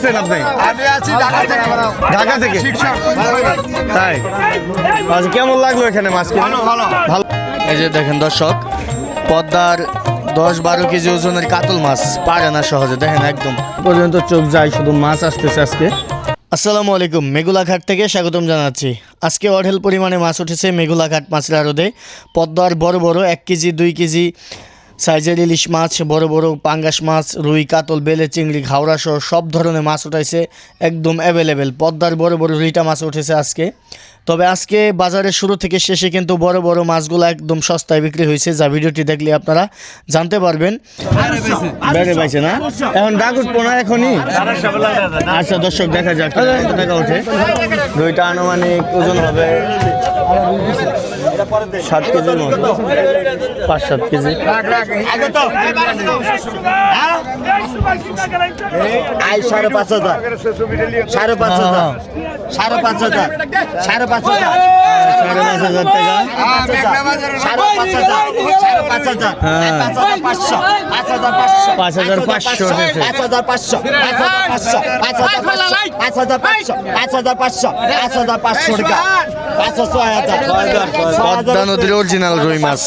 আসছেন আপনি? আমি আছি ঢাকা থেকে। ঢাকা থেকে? তাই? আচ্ছা কেমন লাগল এখানে মাছ? ভালো ভালো। ভালো। এই যে দেখেন দর্শক পদ্মার দশ বারো কেজি ওজনের কাতল মাছ পারে না সহজে। দেখেন একদম। পর্যন্ত চোখ যায় শুধু মাছ আসতেছে আজকে। আসসালামু আলাইকুম মেঘুলাঘাট থেকে স্বাগতম জানাচ্ছি। আজকে অঢেল পরিমাণে মাছ উঠেছে মেঘুলাঘাট মাছের আড়দে পদ্মার বড় বড় এক কেজি দুই কেজি সাইজের ইলিশ মাছ, বড় বড় পাঙ্গাস মাছ, রুই, কাতল, বেলে, চিংড়ি ঘাওড়া সহ সব ধরনের মাছ উঠাইছে একদম অ্যাভেলেবেল পদ্মার বড় বড় রুইটা মাছ উঠেছে আজকে। তবে আজকে বাজারের শুরু থেকে শেষে কিন্তু বড় বড় মাছগুলো একদম সস্তায় বিক্রি হয়েছে, যা ভিডিওটি দেখলে আপনারা জানতে পারবেন। বেড়ে পাইছে না? এখন ডাক উঠবো না এখনই? আচ্ছা দর্শক, দেখা যাক। টাকা ওঠে? রুইটা আনুমানিক ওজন হবে। সাত কেজির মতো পাঁচ সাত কেজি সাড়ে পাঁচ হাজার সাড়ে পাঁচ হাজার সাড়ে পাঁচ হাজার সাড়ে পাঁচ হাজার সাড়ে পাঁচ হাজার টাকা সাড়ে পাঁচ হাজার সাড়ে পাঁচ হাজার হ্যাঁ। পাঁচ হাজার পাঁচশো পাঁচ হাজার পাঁচশো পাঁচ হাজার পাঁচশো উঠেছে। পাঁচ হাজার পাঁচশো পাঁচ হাজার পাঁচশো পাঁচ হাজার পাঁচশো পাঁচ হাজার পাঁচশো পাঁচ হাজার পাঁচশো টাকা পাঁচশো ছয় হাজার পদ্মা নদীর অরিজিনাল রুই মাছ।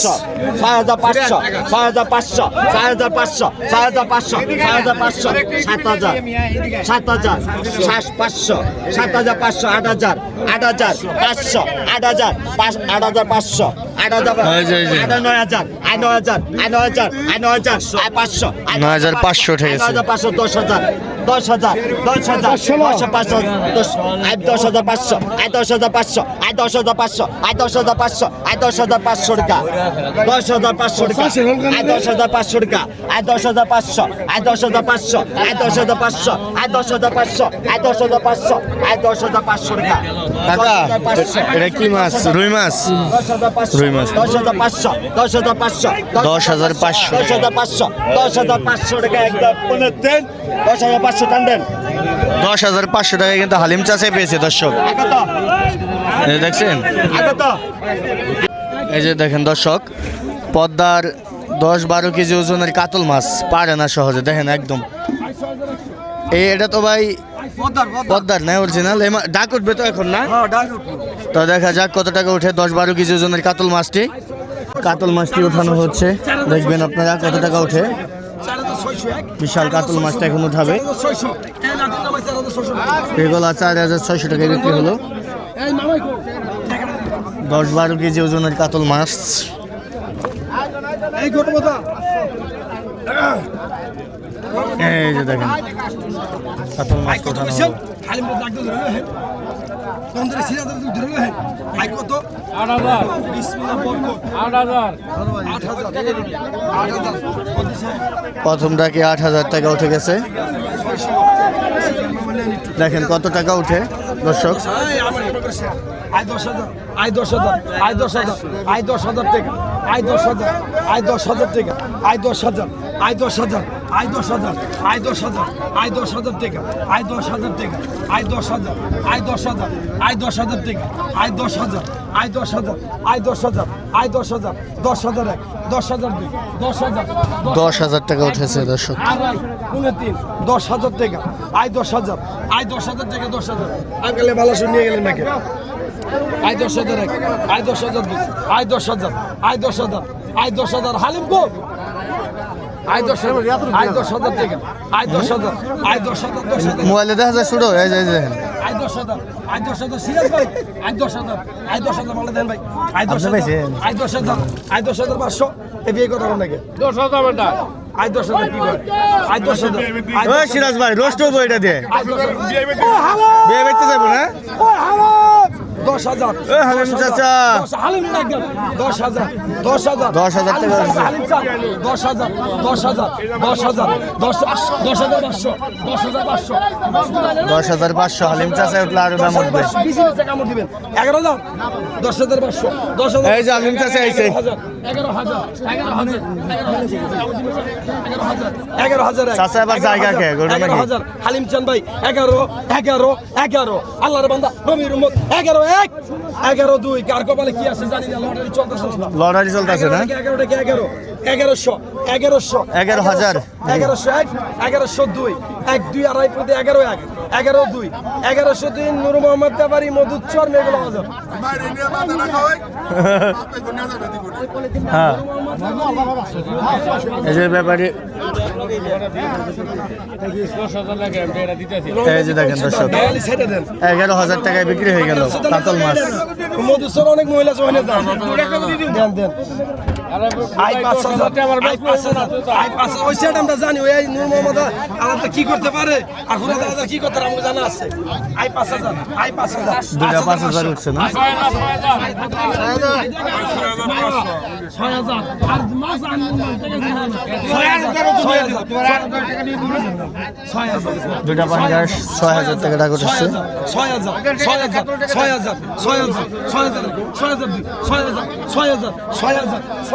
ছয় হাজার পাঁচশো ছয় হাজার পাঁচশো ছয় হাজার পাঁচশো ছয় হাজার পাঁচশো ছয় হাজার পাঁচশো সাত হাজার সাত হাজার সাত পাঁচশো সাত হাজার পাঁচশো আট হাজার আট হাজার পাঁচশো আট হাজার পাঁচ আট হাজার পাঁচশো। পাঁচশো নয় হাজার পাঁচশো দশ হাজার দশ হাজার দশ হাজার দশ পাঁচশো দশ আট দশ হাজার পাঁচশো আট দশ হাজার পাঁচশো আট দশ হাজার পাঁচশো আট দশ হাজার পাঁচশো আট দশ হাজার পাঁচশো টাকা দশ হাজার পাঁচশো টাকা আট দশ হাজার পাঁচশো টাকা আট দশ হাজার পাঁচশো আট দশ হাজার পাঁচশো আট দশ হাজার পাঁচশো আট দশ হাজার পাঁচশো আট দশ হাজার পাঁচশো আট দশ হাজার পাঁচশো টাকা এটা কি মাছ রুই মাছ রুই মাছ। দশ হাজার পাঁচশো দশ হাজার পাঁচশো দশ হাজার পাঁচশো দশ হাজার পাঁচশো দশ হাজার পাঁচশো টাকা একদম পনেরো দেন দশ হাজার পাঁচশো টান দেন। দশ হাজার পাঁচশো টাকা কিন্তু হালিম চাষে পেয়েছে দর্শক। এই যে দেখছেন? এই যে দেখেন দর্শক পদ্মার দশ বারো কেজি ওজনের কাতল মাছ পারে না সহজে দেখেন একদম। এই এটা তো ভাই পদ্মার না অরিজিনাল ডাক উঠবে তো এখন না? তো দেখা যাক কত টাকা উঠে দশ বারো কেজি ওজনের কাতল মাছটি। কাতল মাছটি ওঠানো হচ্ছে। দেখবেন আপনারা কত টাকা উঠে। বিশাল কাতল মাছটা এখন উঠাবে। এগুলো চার হাজার ছয়শো টাকা বিক্রি হলো। দশ বারো কেজি ওজনের কাতল মাছ। এই যে দেখেন, কাতল মাছ ওঠানো হলো। প্রথমটাকে আট হাজার। টাকা উঠে গেছে? দেখেন কত টাকা উঠে দর্শক। আয় দশ হাজার। আয় দশ হাজার। আয় দশ হাজার। আয় দশ হাজার টাকা। আয় দশ হাজার আয় দশ হাজার টাকা আয় দশ হাজার আয় দশ হাজার আয় দশ হাজার আয় দশ হাজার আয় দশ হাজার টাকা আয় দশ হাজার টাকা আয় দশ হাজার আয় দশ হাজার আয় দশ হাজার টাকা আয় দশ হাজার আয় দশ হাজার আয় দশ হাজার আয় দশ হাজার দশ হাজার এক দশ হাজার দুই দশ হাজার দশ হাজার টাকা উঠেছে দর্শক আড়াই পৌনে তিন দশ হাজার টাকা আয় দশ হাজার আয় দশ হাজার টাকা দশ হাজার আঙ্কেলে ভালো শুনিয়ে গেলেন নাকি আয় দশ হাজার এক আয় দশ হাজার দুই আয় দশ হাজার আয় দশ হাজার আয় দশ হাজার হালিম গো আয় দশ হাজার আয় দশ হাজার টাকা আয় দশ হাজার আয় দশ হাজার দশ হাজার মোবাইলে দেখা যায় এই যে আয় দশ হাজার আয় দশ হাজার সিরিয়াস ভাই আয় দশ হাজার আয় দশ হাজার দেন ভাই আয় দশ হাজার? আয় দশ হাজার আয় দশ হাজার পাঁচশো এ বিয়ে কথা বল নাকি দশ হাজার বেটা আয় দশ হাজার কি করে আয় দশ হাজার আয় ওই দশ সিরাজ ভাই রোস্ট হব এটা দিয়ে বিয়ে দেখতে যাব না দশ হাজার। হালিম চাচা। হালিম দশ হাজার। দশ হাজার। দশ হাজার হালিম চাচা, চাচা, দশ হাজার। দশ হাজার। দশ হাজার। দশ দশ হাজার পাঁচশো। দশ হাজার পাঁচশো। দশ হাজার পাঁচশো। হালিম চাষে উঠলে আরও দাম উঠবে। এগারো হাজার। দশ হাজার পাঁচশো। দশ হাজার এই যে হালিম চাষে আইছে। এগারো হাজার আবার জায়গা কে? এগারো হালিম চান ভাই এগারো এগারো এগারো। আল্লাহর বান্দা এগারো এক। এগারো দুই। কার কপালে কি আছে জানি না লটারি চলতেছে লটারি চলতেছে না? এগারো টাকা এগারো? এগারোশো এগারোশো। এগারো হাজার। এগারোশো এক এগারোশো দুই। এক দুই আড়াই প্রতি এগারো এক। এগারো দুই। এগারোশো দুই নুর মোহাম্মদ ব্যাপারী মধুচর মেঘলা বাজার। হ্যাঁ। এই যে ব্যাপারে এই যে দেখেন দর্শক দেয়ালি ছেড়ে দেন এগারো হাজার টাকায় বিক্রি হয়ে গেল কাতল মাছ। মধুচর অনেক মহিলা দেন দেন। আই পাঁচ হাজার আই পাঁচ হাজার আই পাঁচ হাজার ওই সেট আমরা জানি ওই নূর মোহাম্মদ আলাদা কি করতে পারে আর হুরা দাদা কি করতে পারে জানা আছে আই পাঁচ হাজার আই পাঁচ হাজার দুটা পাঁচ হাজার উঠছে না ছয় হাজার ছয় হাজার ছয় হাজার দুটা ছয় হাজার টাকা টাকা উঠেছে ছয় হাজার ছয় হাজার ছয় হাজার ছয় হাজার ছয় হাজার ছয় হাজার দুই ছয় হাজার ছয় হাজার ছয়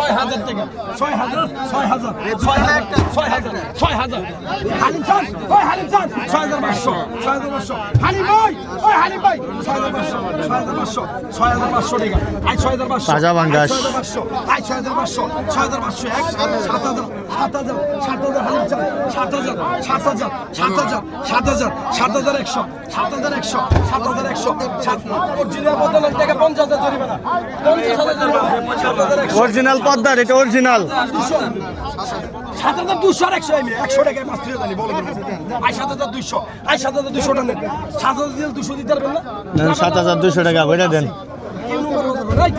হাজার ছয় হাজার টাকা ছয় হাজার ছয় হাজার ছয় হাজার ছয় হাজার ছয় হাজার হালিম চান ওই হালিম চান ছয় হাজার পাঁচশো ছয় হাজার পাঁচশো হালিম ভাই ওই হালিম ভাই ছয় হাজার পাঁচশো ছয় হাজার পাঁচশো ছয় হাজার পাঁচশো টাকা আই ছয় হাজার পাঁচশো তাজা বাঙ্গাস। ছয় হাজার পাঁচশো আই ছয় হাজার পাঁচশো ছয় হাজার পাঁচশো এক সাত হাজার সাত হাজার সাত হাজার হালিম চান সাত হাজার সাত হাজার সাত হাজার সাত হাজার সাত হাজার একশো সাত হাজার একশো সাত হাজার একশো সাত অরিজিনাল বদলের টাকা পঞ্চাশ হাজার জরিমানা পঞ্চাশ হাজার জরিমানা সাত হাজার একশো অরিজিনাল পদ্মার এটা অরিজিনাল সাত হাজার দুশো আর একশো একশো টাকায় মাছ তুলে জানি বলো আই সাত হাজার দুশো আই সাত হাজার টাকা সাত হাজার দিলে দুশো দিতে পারবেন না সাত হাজার দুশো টাকা বইটা দেন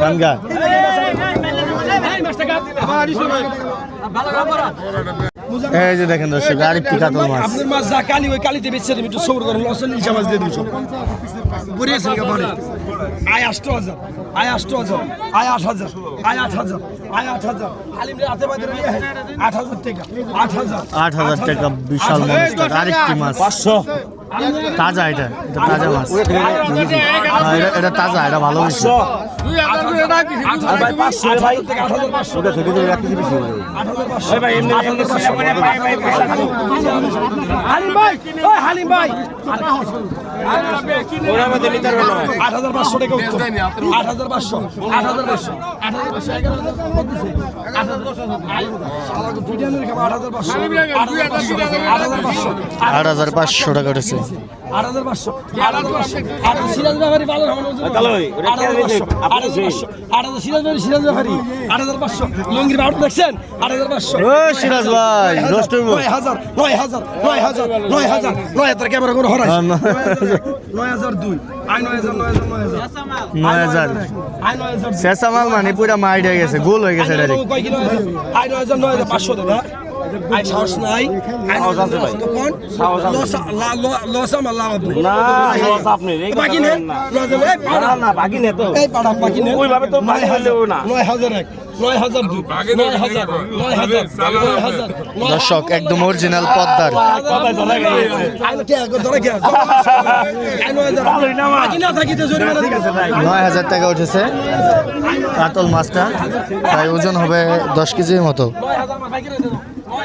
করে? এই, যে দেখেন দর্শক আরেকটি কাতল মাছ। আপনার মাছ যা কালি ওই কালিতে বেচছে দেবেন একটু সবর করেন লসন নিচে মাছ দিয়ে দিচ্ছ বুড়িয়েছেন কে বাড়ি। আয় আষ্ট হাজার আয় আষ্ট হাজার আয় আট হাজার আয় আট হাজার আয় আট হাজার। হালিম রে হাতে নিয়ে আট হাজার টাকা আট হাজার আট হাজার টাকা বিশাল মাছ আরেকটি মাছ। পাঁচশো। তাজা এটা এটা তাজা মাছ। হ্যাঁ, এটা এটা তাজা এটা ভালো হয়েছে। আট হাজার পাঁচশো। টাকা উঠেছে। আট হাজার পাঁচশো। আট হাজার পাঁচশো। সিরাজ ব্যাপারী ভালো হবে না, ওজন হবে। আট হাজার পাঁচশো। আট হাজার পাঁচশো। আট হাজার সিরাজ ব্যাপারী সিরাজ ব্যাপারী আট হাজার পাঁচশো। লঙ্গির বাউট দেখছেন? আট হাজার পাঁচশো। সিরাজ ভাই নয় হাজার, নয় হাজার নয় হাজার নয় হাজার নয় হাজার। ক্যামেরা করে হরাই। নয় নয় হাজার দুই। আই নয় হাজার নয় হাজার নয় হাজার। আই নয় হাজার দুই। মানে পুরা মাইড হয়ে গেছে গোল হয়ে গেছে ডাইরেক্ট কয় কিলো আছে? আই নয় হাজার নয় হাজার পাঁচশো দাদা আর সাহস নাই। দর্শক একদম অরিজিনাল পদ্মার। নয় হাজার। টাকা উঠেছে। কাতল মাছটা। তাই ওজন হবে দশ কেজির মতো।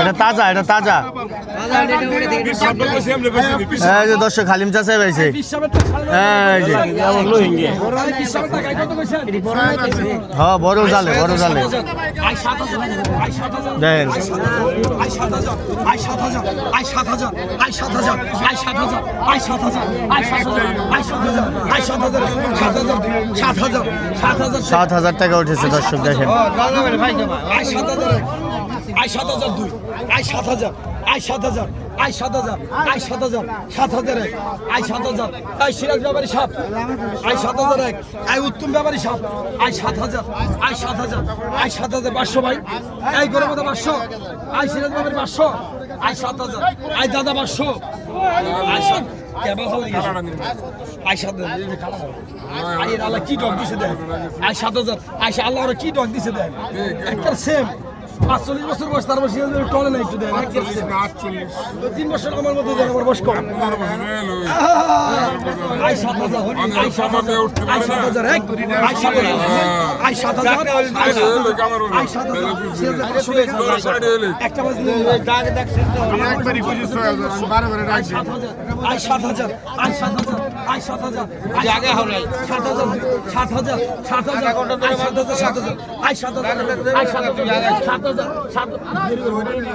এটা তাজা এটা তাজা। এই যে দর্শক খালিম চাষে পাইছে। এই যে। হ্যাঁ বড় জালে বড় জালে। দেখেন। সাত হাজার টাকা উঠেছে দর্শক, দেখেন। আয় সাত হাজার দুই আয় সাত হাজার আয় সাত হাজার আয় সাত হাজার আয় সাত হাজার সাত হাজার এক আয় সাত হাজার আয় সিরাজ ব্যাপারী সাপ আয় সাত হাজার এক আয় উত্তম ব্যাপারী সাপ আয় সাত হাজার আয় সাত হাজার আয় সাত হাজার পাঁচশো ভাই আয় করে মতো পাঁচশো আয় সিরাজ ব্যাপারী পাঁচশো আয় সাত হাজার আয় দাদা পাঁচশো আয় সাত আয় সাত হাজার আয় আল্লাহরা কি ডক দিছে দেখ একটা সেম পাঁচচল্লিশ বছর বয়স তার বয়স টলে না একটু দেন তিন বছর আমার মধ্যে দেন আমার বয়স কম আই সাত হাজার আই সাত হাজার আই সাত হাজার এক আই সাত হাজার আই সাত হাজার আই সাত হাজার আই সাত হাজার সে হাজার পাঁচশো টাকা। একটা মাছ নিয়ে আই সাত হাজার আই সাত হাজার আই সাত হাজার জায়গা হবে সাত হাজার সাত হাজার সাত হাজার সাত হাজার সাত হাজার আই সাত হাজার আই সাত হাজার সাত হাজার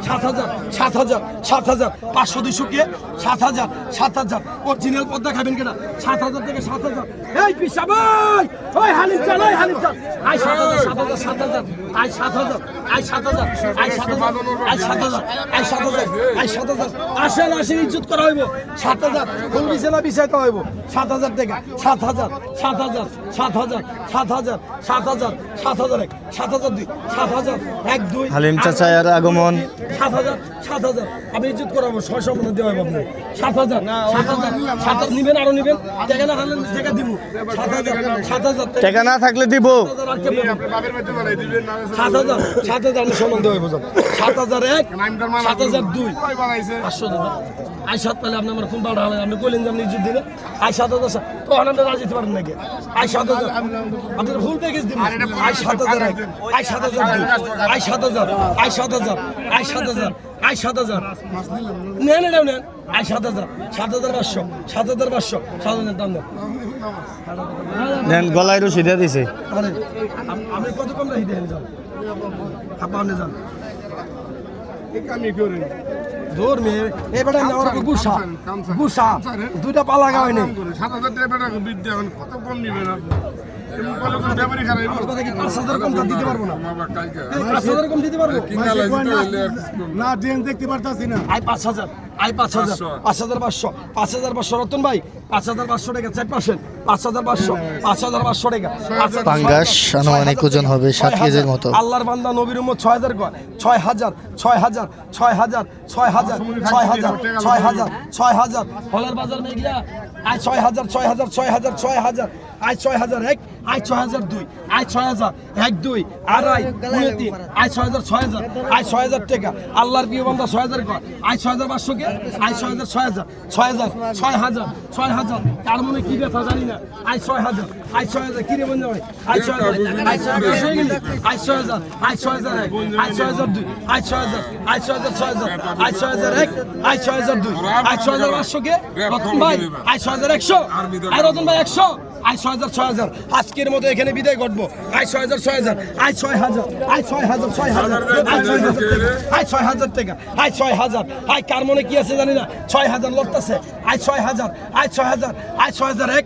সাত হাজার সাত হাজার সাত হাজার পাঁচশো দুইশো কে সাত হাজার সাত হাজার অরিজিনাল পদ্মা খাবেন কিনা সাত হাজার থেকে সাত হাজার এই পিসা ভাই ওই হালিম চাল ওই হালিম চাল আই সাত হাজার সাত হাজার সাত হাজার আই সাত হাজার আই সাত হাজার আই সাত হাজার আই সাত হাজার আই সাত হাজার আই সাত হাজার আসেন আসেন ইজ্জত করা হইব সাত হাজার ফুল বিছানা বিছাইতে হইব সাত হাজার টাকা সাত হাজার সাত হাজার সাত হাজার সাত হাজার সাত হাজার সাত হাজার এক সাত হাজার দুই সাত হাজার এক দুই হালিম চাচার আগমন সাত হাজার সাত হাজার আমি ইজ্জত করাবো ছয়শো মনে দেওয়া হবে আপনার সাত হাজার সাত হাজার সাত হাজার নিবেন আরও নিবেন টাকা না হারলেন টাকা দিব সাত হাজার সাত হাজার টাকা টাকা না থাকলে দিব? সাত হাজার সাত হাজার আমি সমান দেওয়া বোঝান সাত হাজার এক সাত হাজার দুই পাঁচশো দেবেন আই সাত তাহলে আপনি আমার বাড়া হবে আপনি কইলেন যে আপনি ইজ্জত দিবেন আই হাজার সাত তখন আপনি রাজি দিতে পারেন নাকি আই সাত হাজার আপনার ফুল প্যাকেজ দিবেন আই সাত হাজার এক আই সাত হাজার দুই আই সাত হাজার আই সাত হাজার আই সাত হাজার আই সাত হাজার নেন এটাও নেন। আই সাত হাজার সাত হাজার পাঁচশো। সাত হাজার পাঁচশো। সাত হাজার দাম গলায় রশি দিয়ে দিছে। আপনি কত কম রাখি দেন যান। আপনি যান। দূর মেয়ে এবারে নেওয়ার আগে গুসা। গুসা। দুইটা পালা গাওয়াই নেই সাত হাজার টাকা বেটা কত কম পারব না বাবা কালকে এই পাঁচ হাজার কম দিতে পারব কিনা লাগছে তো এলে এক কম। না ট্রেন দেখতে পারতাছি না আই পাঁচ হাজার আই পাঁচ হাজার পাঁচ হাজার পাঁচশো পাঁচ হাজার পাঁচশো রতন ভাই পাঁচ হাজার পাঁচশো টাকা চার পার্সেন্ট পাঁচ হাজার পাঁচশো পাঁচ হাজার পাঁচশো টাকা পাঙ্গাস আনুমানিক ওজন হবে সাত কেজির মতো আল্লাহর বান্দা নবীর উম্মত ছয় হাজার কয় ছয় হাজার ছয় হাজার ছয় হাজার ছয় হাজার ছয় হাজার ছয় হাজার ছয় হাজার হলার বাজার মেঘলা আয় ছয় হাজার ছয় হাজার ছয় হাজার ছয় হাজার আয় ছয় হাজার এক আয় ছয় হাজার দুই আয় ছয় হাজার এক দুই আড়াই পুনে তিন আয় ছয় হাজার ছয় হাজার আয় ছয় হাজার টাকা আল্লাহর প্রিয় বান্দা ছয় হাজার কয় আয় ছয় হাজার পাঁচশো কে আয় ছয় হাজার ছয় হাজার ছয় হাজার ছয় হাজার ছয় হাজার তার মনে কি ব্যথা জানি না আয় ছয় হাজার আয় ছয় হাজার কি রে বন্ধু ভাই আয় ছয় হাজার আয় ছয় হাজার হয়ে গেলি আয় ছয় হাজার আয় ছয় হাজার এক আয় ছয় হাজার দুই আয় ছয় হাজার আয় ছয় হাজার ছয় হাজার আয় ছয় হাজার এক আয় ছয় হাজার দুই আয় ছয় হাজার পাঁচশো কে রতন ভাই আয় ছয় হাজার একশো আয় রতন ভাই একশো আয় ছয় হাজার ছয় হাজার আজকের মতো এখানে বিদায় ঘটবো আয় ছয় হাজার ছয় হাজার আয় ছয় হাজার আয় ছয় হাজার ছয় হাজার আয় ছয় হাজার টাকা আয় ছয় হাজার টাকা আয় ছয় হাজার আয় কার মনে কি আছে জানি না ছয় হাজার লড়তেছে আয় ছয় হাজার আয় ছয় হাজার আয় ছয় হাজার এক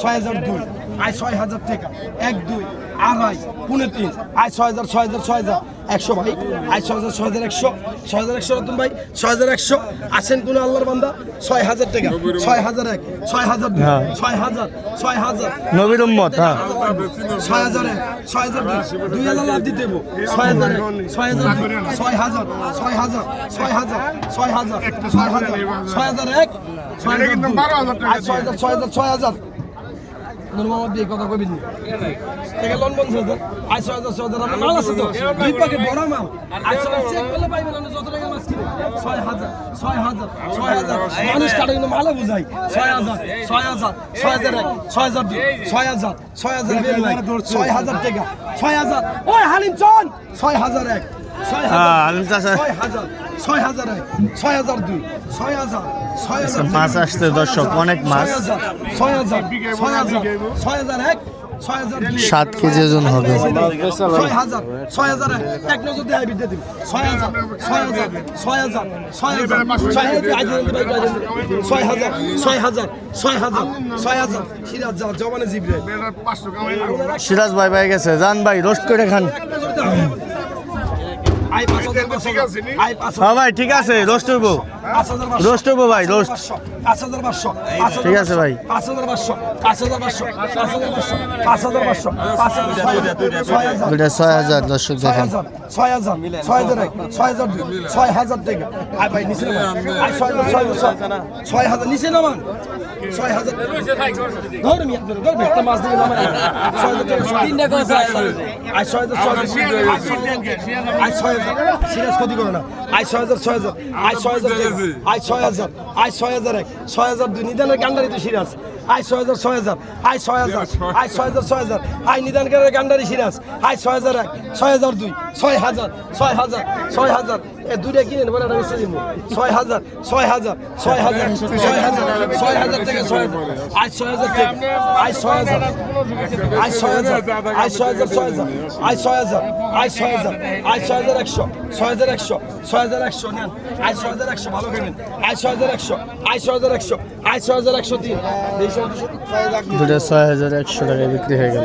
ছয় হাজার দুই আয় ছয় হাজার টাকা এক দুই আড়াই পুনে তিন আয় ছয় হাজার ছয় হাজার ছয় হাজার একশো ভাই আয় ছয় হাজার ছয় হাজার একশো ছয় হাজার একশো রতন ভাই ছয় হাজার একশো আছেন কোন আল্লাহর বান্দা ছয় হাজার টাকা ছয় হাজার এক ছয় হাজার হ্যাঁ। ছয় হাজার ছয় হাজার নবীর উম্মত হ্যাঁ ছয় হাজার এক ছয় হাজার দুই হাজার লাভ দিতে দেবো ছয় হাজার এক ছয় হাজার ছয় হাজার ছয় হাজার ছয় হাজার ছয় হাজার ছয় হাজার ছয় হাজার এক ছয় হাজার ছয় হাজার ছয় হাজার নূর মোহাম্মদ দিয়ে কথা কবিন থেকে লোন বন্ধ আয় ছয় হাজার ছয় হাজার আপনার মাল আছে তো। দুই প্যাকেট বড় মাল। হাজার চেক করলে পাইবেন আপনি যত টাকা মাছ কিনে। ছয় হাজার ছয় হাজার ছয় হাজার। মানুষ কাটা কিন্তু মালা বুঝাই ছয় হাজার ছয় হাজার ছয় হাজার এক, ছয় হাজার দুই, ছয় হাজার ছয় হাজার ছয় হাজার টাকা, ছয় হাজার। ওই হালিম চন ছয় হাজার এক। ছয় হাজার হ্যাঁ, হালিম চাচা। ছয় হাজার ছয় হাজার এক ছয় হাজার দুই ছয় হাজার ছয় হাজার মাছ আসছে দর্শক অনেক মাছ হাজার ছয় হাজার ছয় হাজার ছয় হাজার এক ছয় হাজার দুই সাত কেজি ওজন হবে ছয় হাজার ছয় হাজার এক এক নজর দিয়ে আইবি দিয়ে দিন ছয় হাজার ছয় হাজার ছয় হাজার ছয় হাজার ছয় হাজার আজ দিন ভাই আজ ছয় হাজার ছয় হাজার ছয় হাজার ছয় হাজার সিরাজ যা জবানে জিবরে বেটার পাঁচশো কামাই সিরাজ ভাই ভাই গেছে যান ভাই রোস্ট করে খান হ্যাঁ ভাই ঠিক আছে রোস্ট হইব রোস্ট হইব ভাই রোস্ট ঠিক আছে ভাই দুইটা ছয় হাজার দর্শক দেখেন ছয় হাজার ছয় হাজার ছয় হাজার ছয় হাজার টাকা আর ভাই নিচে ছয় হাজার নিচে নামান ছয় হাজার ধরবি আপনার ধরবি একটা মাছ দিবে নামান ছয় হাজার ছয় ছয় হাজার সিরিয়াস ক্ষতি করো না আয় ছয় হাজার ছয় হাজার আয় ছয় হাজার আই ছয় হাজার আয় ছয় হাজার এক ছয় হাজার দুই নিদানের গান্ডারি তো সিরিয়াস আয় ছয় হাজার ছয় হাজার আয় ছয় হাজার আয় ছয় হাজার ছয় হাজার আয় নিদানকারের গান্ডারি সিরিয়াস আয় ছয় হাজার এক ছয় হাজার দুই ছয় হাজার ছয় হাজার ছয় হাজার এ দুইটা কিনে নেব একটা মিশে দিব ছয় হাজার ছয় হাজার ছয় হাজার ছয় হাজার ছয় হাজার থেকে ছয় আয় ছয় হাজার থেকে আয় ছয় হাজার আয় ছয় হাজার আয় ছয় হাজার ছয় হাজার আয় ছয় হাজার আয় ছয় হাজার আয় ছয় হাজার একশো ছয় হাজার একশো ছয় হাজার একশো নেন আয় ছয় হাজার একশো ভালো করে নেন আয় ছয় হাজার একশো আয় ছয় হাজার একশো আয় ছয় হাজার একশো তিন দুটা ছয় হাজার একশো টাকায় বিক্রি হয়ে গেল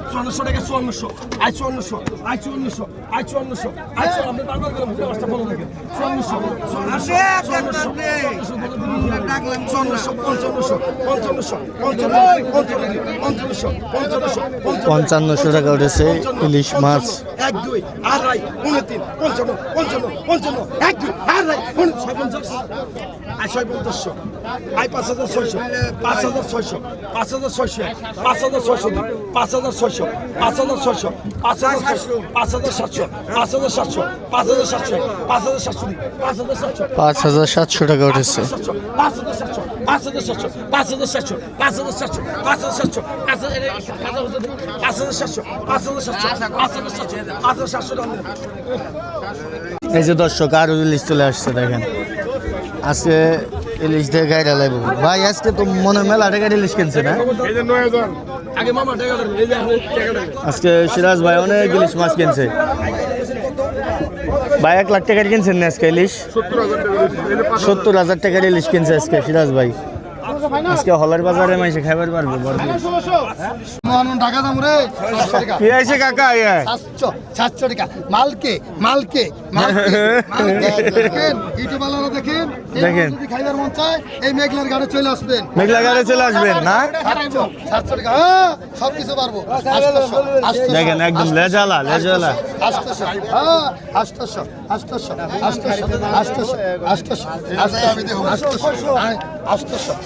চুয়ান্নশো টাকা চুয়ান্নশো আজ চুয়ান্নশো আজ চুয়ান্নশো আজ চুয়ান্নশো আজ আপনি বারবার করে ঘুরে মাছটা ভালো লাগে চুয়ান্নশো চুয়ান্নশো পঞ্চান্নশো পঞ্চান্নশো পঞ্চান্নশো পঞ্চান্নশো পঞ্চান্নশো টাকা উঠেছে ইলিশ মাছ। এক দুই আড়াই পৌনে তিন পঞ্চান্ন পঞ্চান্ন পঞ্চান্ন এক দুই আড়াই ছয় পঞ্চাশ আয় ছয় পঞ্চাশশো আয় পাঁচ হাজার ছয়শো পাঁচ হাজার ছয়শো পাঁচ হাজার ছয়শো পাঁচ হাজার ছয়শো পাঁচ হাজার ছয়শো পাঁচ হাজার ছয়শো পাঁচ হাজার ছয়শো পাঁচ হাজার সাতশো পাঁচ হাজার সাতশো পাঁচ হাজার সাতশো পাঁচ হাজার সাতশো পাঁচ হাজার সাতশো পাঁচ হাজার সাতশো টাকা উঠেছে পাঁচ হাজার সাতশো পাঁচ হাজার সাতশো পাঁচ হাজার সাতশো পাঁচ হাজার সাতশো পাঁচ হাজার সাতশো পাঁচ হাজার পাঁচ হাজার সাতশো পাঁচ হাজার সাতশো পাঁচ হাজার সাতশো পাঁচ হাজার সাতশো এই যে দর্শক আরও চলে আসছে দেখেন আজকে ইলিশ দিয়ে গাইরা লাগবে ভাই, আজকে তো মনে মেলা টাকার ইলিশ কিনছে না? আজকে সিরাজ ভাই অনেক ইলিশ মাছ কিনছে। ভাই, এক লাখ টাকার কিনছেন না আজকে ইলিশ? সত্তর হাজার টাকার ইলিশ কিনছে আজকে সিরাজ ভাই। আজকে হলার বাজারে মাইসে খাইবার পারবে টাকা দাম রে কি আইছে কাকা ইয়া 700 টাকা মালকে মালকে দেখেন একদম লেজালা লেজালা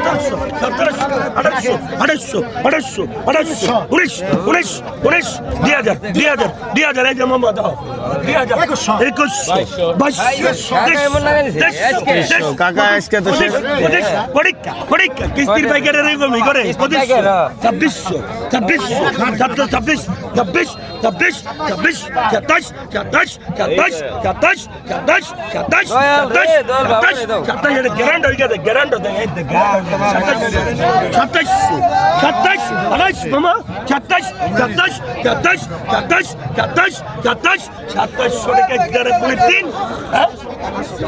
আঠাশশো আঠাশশো আঠাশশো আঠাশশো উনিশ উনিশ উনিশ দুই হাজার দুই হাজার দুই হাজার এই মামা দাও দুই হাজার একুশশো বাইশশো তেইশশো। কাকা আজকে তো পরীক্ষা পরীক্ষা কিস্তির পাইকারের এরকমই করে ছাব্বিশশো ছাব্বিশশো ছাব্বিশ ছাব্বিশ ছাব্বিশ ছাব্বিশ সাতাশ সাতাশ সাতাশ সাতাশ সাতাশ সাতাশ সাতাশ সাতাশ এটা গ্যারান্ড হয়ে গেছে গ্যারান্ড সাতাশশো সাতাশ Çatlaş. Çatlaş. Araç mama. Çatlaş. Çatlaş. Çatlaş. Çatlaş. Çatlaş. Çatlaş. Çatlaş. Şuraya giderek bunu din. Ha?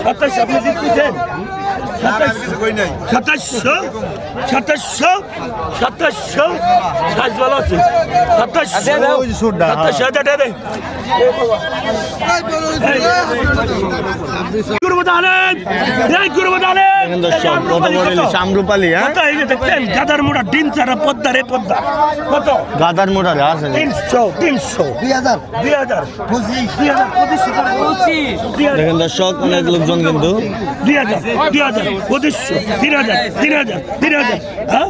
Çatlaş yapını dikmeyeceksin. Çatlaş. Çatlaş. Çatlaş. Çatlaş. Çatlaş balası. Çatlaş. Çatlaş. Hadi hadi. Çatlaş. হ্যাঁ? গাদার মোড়া ডিম ছাড়া পদ্মা রে পদ্মা। কত? গাদার মোড়ালে আছে। তিনশো তিনশো। দুই হাজার। দুই হাজার। পঁচিশ। দুই হাজার। পঁচিশ দেখেন দর্শক অনেক লোকজন কিন্তু। দুই হাজার দুই হাজার পঁচিশশো তিন হাজার তিন হাজার তিন হাজার হ্যাঁ?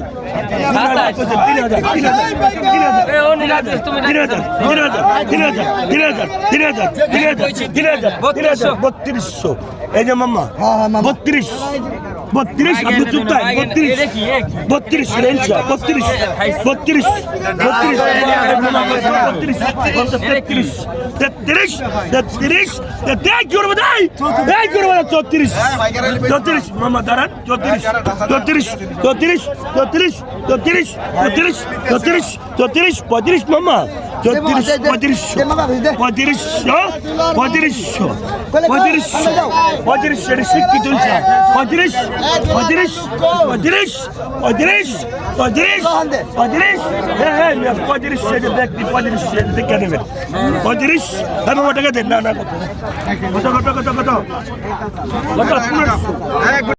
বত্রিশশো এই যে মাম্মা বত্রিশ বত্রিশ আপনি চুপ থাক বত্রিশ। বত্রিশ রেঞ্জ বত্রিশ বত্রিশ বত্রিশ। বত্রিশ তেত্রিশ তেত্রিশ তেত্রিশ তেত্রিশ। কি করব তাই এই করব না চৌত্রিশ চৌত্রিশ। মামা দাঁড়ান। চৌত্রিশ চৌত্রিশ চৌত্রিশ চৌত্রিশ চৌত্রিশ চৌত্রিশ চৌত্রিশ চৌত্রিশ পঁয়ত্রিশ। মামা চৌত্রিশ পঁয়ত্রিশশো পঁয়ত্রিশশো পঁয়ত্রিশশো পঁয়ত্রিশশো পঁয়ত্রিশ এটা শিক্ষিত পঁয়ত্রিশ পঁয়ত্রিশ পঁয়ত্রিশ পঁয়ত্রিশ পঁয়ত্রিশ পঁয়ত্রিশ। হ্যাঁ হ্যাঁ পঁয়ত্রিশ সেটা দেখবি পঁয়ত্রিশ সেটা দেখে নেবেন পঁয়ত্রিশ হ্যাঁ বাবা টাকা দেন না না কত? কত কত কত কত? কত পনেরোশো